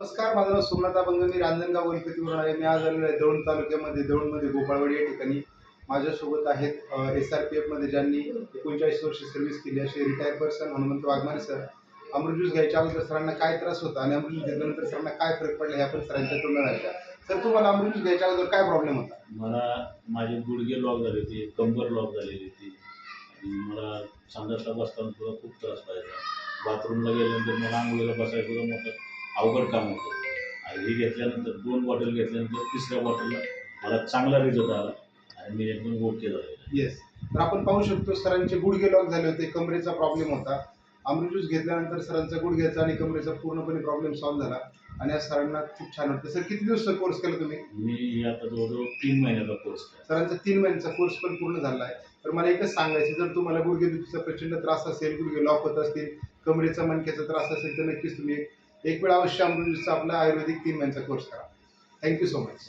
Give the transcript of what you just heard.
नमस्कार माझं नाव सोमनाथ अभंग. मी रांजणगाव गणपतीवरून आहे. मी आज आलेलो आहे दौंड तालुक्यामध्ये. दौंडमध्ये गोपाळवाडी या ठिकाणी माझ्यासोबत आहेत एस आर पी एफमध्ये ज्यांनी एकोणचाळीस वर्ष सर्व्हिस केली. असे retire person Hanumant Waghmare sir अमृत ज्यूस घ्यायच्या अगोदर सरांना काय त्रास होता आणि अमृत ज्यूस घेतल्यानंतर सरांना काय फरक पडला हे आपण सरांच्या तोंडाला राहिल्या सर तुम्हाला अमृत ज्यूस घ्यायच्या अगोदर काय प्रॉब्लेम होता? मला माझे गुडघे लॉक झाले होते कंबर लॉक झालेली होती. आणि मला संडासला बसताना सुद्धा खूप त्रास व्हायचा. बाथरूमला गेल्यानंतर मला आंघोळीला बसायला सुद्धा मोठं अवघड काम होतं. आणि हे घेतल्यानंतर दोन बॉटल घेतल्यानंतर तिसऱ्या बॉटलला मला चांगला रिझल्ट आला आणि मी एकदम ओके झालेलो येस तर आपण पाहू शकतो सरांचे गुडघे लॉक झाले होते कमरेचा प्रॉब्लेम होता. अमृत ज्यूस घेतल्यानंतर सरांचा गुडघ्याचा आणि कमरेचा पूर्णपणे प्रॉब्लेम सॉल्व्ह झाला. आणि आज सरांना खूप छान वाटतं सर किती दिवस कोर्स केला तुम्ही? मी आता जवळजवळ तीन महिन्याचा कोर्स केला. सरांचा तीन महिन्याचा कोर्स पण पूर्ण झाला आहे. तर मला एकच सांगायचं जर तुम्हाला गुडघेदुखीचा प्रचंड त्रास असेल गुडघे लॉक होत असतील कमरेचा मणक्याचा त्रास असेल तर नक्कीच तुम्ही एक वेळ अवश्य अमृत आपला आयुर्वेदिक तीन महिन्याचा कोर्स करा. Thank you so much